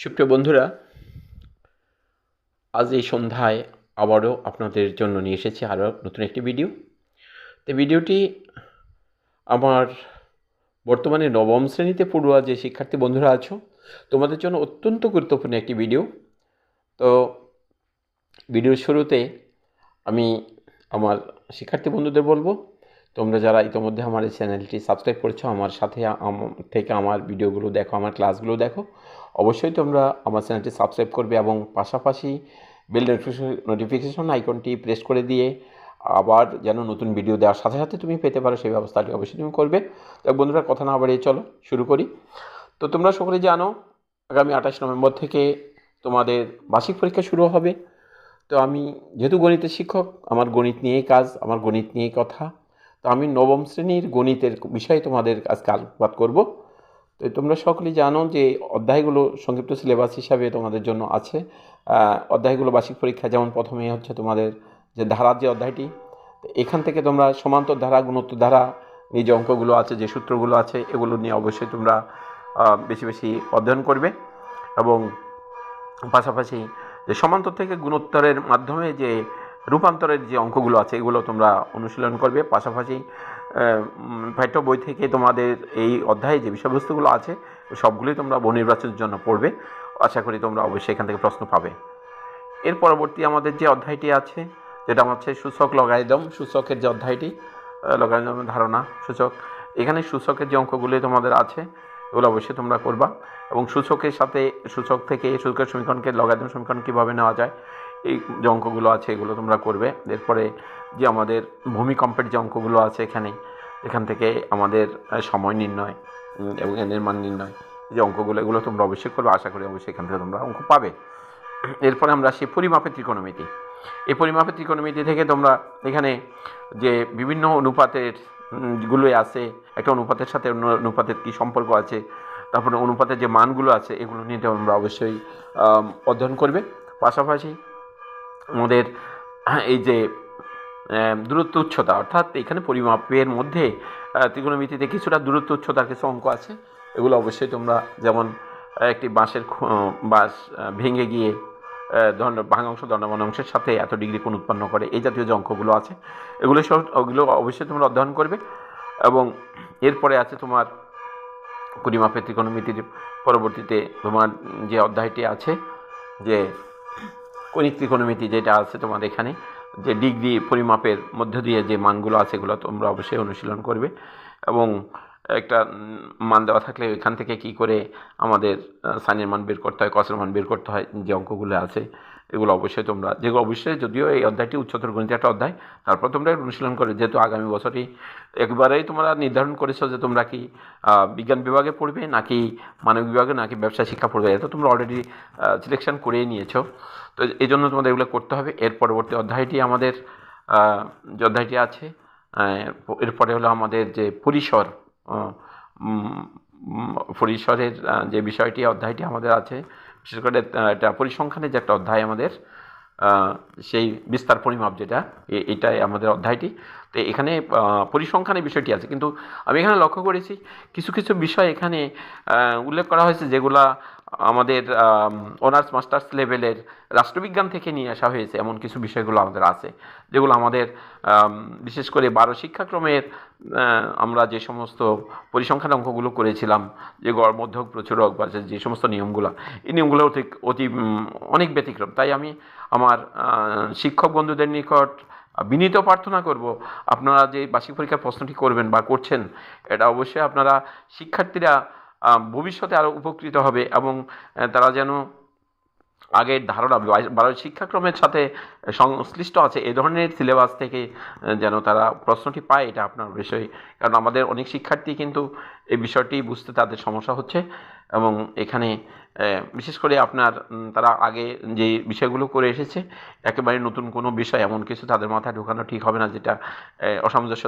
সুপ্রিয় বন্ধুরা, আজ এই সন্ধ্যায় আবারও আপনাদের জন্য নিয়ে এসেছি আরও নতুন একটি ভিডিও। তো ভিডিওটি আমার বর্তমানে নবম শ্রেণীতে পড়ুয়া যে শিক্ষার্থী বন্ধুরা আছো, তোমাদের জন্য অত্যন্ত গুরুত্বপূর্ণ একটি ভিডিও। তো ভিডিওর শুরুতে আমি আমার শিক্ষার্থী বন্ধুদের বলব তোমরা যারা ইতোমধ্যে আমার এই চ্যানেলটি সাবস্ক্রাইব করেছ, আমার সাথে থেকে আমার ভিডিওগুলো দেখো, আমার ক্লাসগুলো দেখো। অবশ্যই তোমরা আমার চ্যানেলটি সাবস্ক্রাইব করবে এবং পাশাপাশি বেল নোটিফিকেশন আইকনটি প্রেস করে দিয়ে আবার যেন নতুন ভিডিও দেওয়ার সাথে সাথে তুমি পেতে পারো সেই ব্যবস্থাটি অবশ্যই তুমি করবে। তো বন্ধুরা, কথা না বাড়িয়ে চলো, শুরু করি। তো তোমরা সকলে জানো, আগামী আঠাশ নভেম্বর থেকে তোমাদের বার্ষিক পরীক্ষা শুরু হবে। তো আমি, যেহেতু গণিতের শিক্ষক, আমার গণিত নিয়েই কাজ, আমার গণিত নিয়েই কথা তো আমি নবম শ্রেণির গণিতের বিষয়ে তোমাদের আজকে আলোকপাত করব। তো তোমরা সকলেই জানো যে অধ্যায়গুলো সংক্ষিপ্ত সিলেবাস হিসাবে তোমাদের জন্য আছে। অধ্যায়গুলো বার্ষিক পরীক্ষা যেমন প্রথমে হচ্ছে তোমাদের যে ধারার যে অধ্যায়টি এখান থেকে তোমরা সমান্তর ধারা, গুণোত্তর ধারা এই যে অঙ্কগুলো আছে, যে সূত্রগুলো আছে, এগুলো নিয়ে অবশ্যই তোমরা বেশি বেশি অধ্যয়ন করবে। এবং পাশাপাশি যে সমান্তর থেকে গুণোত্তরের মাধ্যমে যে রূপান্তরের যে অঙ্কগুলো আছে, এগুলো তোমরা অনুশীলন করবে। পাশাপাশি পাঠ্য বই থেকে তোমাদের এই অধ্যায়ে যে বিষয়বস্তুগুলো আছে, সবগুলোই তোমরা বহু নির্বাচনের জন্য পড়বে। আশা করি তোমরা অবশ্যই এখান থেকে প্রশ্ন পাবে। এর পরবর্তী আমাদের যে অধ্যায়টি আছে, যেটা হচ্ছে সূচক লগারিদম। সূচকের যে অধ্যায়টি লগারিদমের ধারণা, সূচক। এখানে সূচকের যে অঙ্কগুলি তোমাদের আছে, এগুলো অবশ্যই তোমরা করবা। এবং সূচকের সাথে, সূচক থেকে সূচকের সমীকরণকে, লগারিদম সমীকরণ কীভাবে নেওয়া যায় এই যে অঙ্কগুলো আছে, এগুলো তোমরা করবে। এরপরে যে আমাদের ভূমিকম্পের যে অঙ্কগুলো আছে এখানে, এখান থেকে আমাদের সময় নির্ণয় এবং এনের মান নির্ণয়। যে অঙ্কগুলো, এগুলো তোমরা অবশ্যই করবে। আশা করি অবশ্যই এখান থেকে তোমরা অঙ্ক পাবে। এরপরে আমরা আসি পরিমাপের ত্রিকোণমিতি। এই পরিমাপের ত্রিকোণমিতি থেকে তোমরা এখানে যে বিভিন্ন অনুপাতের গুলোই আছে, একটা অনুপাতের সাথে অন্য অনুপাতের কী সম্পর্ক আছে, তারপরে অনুপাতের যে মানগুলো আছে, এগুলো নিয়ে তোমরা অবশ্যই অধ্যয়ন করবে। পাশাপাশি আমাদের এই যে দূরত্ব উচ্চতা, অর্থাৎ এখানে পরিমাপের মধ্যে ত্রিকোণমিতিতে কিছুটা দূরত্ব উচ্চতার কিছু অঙ্ক আছে। এগুলো অবশ্যই তোমরা যেমন একটি বাঁশের বাঁশ ভেঙে গিয়ে দণ্ড ভাঙা অংশ দণ্ডমান অংশের সাথে এত ডিগ্রি কোণ উৎপন্ন করে, এই জাতীয় যে অঙ্কগুলো আছে, এগুলো সব, ওগুলো অবশ্যই তোমরা অধ্যয়ন করবে। এবং এরপরে আছে তোমার পরিমাপের ত্রিকোণমিতির পরবর্তীতে তোমার যে অধ্যায়টি আছে, যে কণিক ত্রিকোণমিতি যেটা আছে তোমাদের এখানে, যে ডিগ্রি পরিমাপের মধ্য দিয়ে যে মানগুলো আছে এগুলো তোমরা অবশ্যই অনুশীলন করবে। এবং একটা মান দেওয়া থাকলে ওইখান থেকে কি করে আমাদের সাইনের মান বের করতে হয় কসের মান বের করতে হয়, যে অঙ্কগুলো আছে, এগুলো অবশ্যই তোমরা যেগুলো অবশ্যই, যদিও এই অধ্যায়টি উচ্চতর গণিত একটা অধ্যায়, তারপর তোমরা অনুশীলন করে। যেহেতু আগামী বছরই একবারেই তোমরা নির্ধারণ করেছ যে তোমরা কি বিজ্ঞান বিভাগে পড়বে নাকি মানবিক বিভাগে, নাকি ব্যবসা শিক্ষা পড়বে, এটা তোমরা অলরেডি সিলেকশন করেই নিয়েছো। তো এই জন্য তোমাদের এগুলো করতে হবে। এর পরবর্তী অধ্যায়টি আমাদের যে অধ্যায়টি আছে এরপরে হলো আমাদের যে পরিসর পরিসরের যে বিষয়টি, অধ্যায়টি আমাদের আছে, বিশেষ করে এটা পরিসংখ্যানের যে একটা অধ্যায় আমাদের সেই বিস্তার পরিমাপ যেটা এটাই আমাদের অধ্যায়টি। তো এখানে পরিসংখ্যানের বিষয়টি আছে। কিন্তু আমি এখানে লক্ষ্য করেছি, কিছু কিছু বিষয় এখানে উল্লেখ করা হয়েছে যেগুলা আমাদের অনার্স মাস্টার্স লেভেলের রাষ্ট্রবিজ্ঞান থেকে নিয়ে আসা হয়েছে এমন কিছু বিষয়গুলো আমাদের আছে। যেগুলো আমাদের বিশেষ করে বারো শিক্ষাক্রমের আমরা যে সমস্ত পরিসংখ্যান অঙ্কগুলো করেছিলাম, যে গড়, মধ্যক, প্রচুরক বা যে- সমস্ত নিয়মগুলো, এই নিয়মগুলো অতি অতি অনেক ব্যতিক্রম। তাই আমি আমার শিক্ষক বন্ধুদের নিকট বিনীত প্রার্থনা করব, আপনারা যে বার্ষিক পরীক্ষার প্রশ্নটি করবেন বা করছেন, এটা অবশ্যই আপনারা শিক্ষার্থীরা ভবিষ্যতে আরও উপকৃত হবে এবং তারা যেন আগের ধারণা বারো শিক্ষাক্রমের সাথে সংশ্লিষ্ট আছে, এ ধরনের সিলেবাস থেকে যেন তারা প্রশ্নটি পায়, এটা আপনার বিষয়। কারণ আমাদের অনেক শিক্ষার্থী কিন্তু এই বিষয়টি বুঝতে তাদের সমস্যা হচ্ছে এবং এখানে বিশেষ করে আপনার তারা আগে যে বিষয়গুলো করে এসেছে, একেবারে নতুন কোনো বিষয়, এমন কিছু তাদের মাথায় ঢোকানো ঠিক হবে না, যেটা অসামঞ্জস্য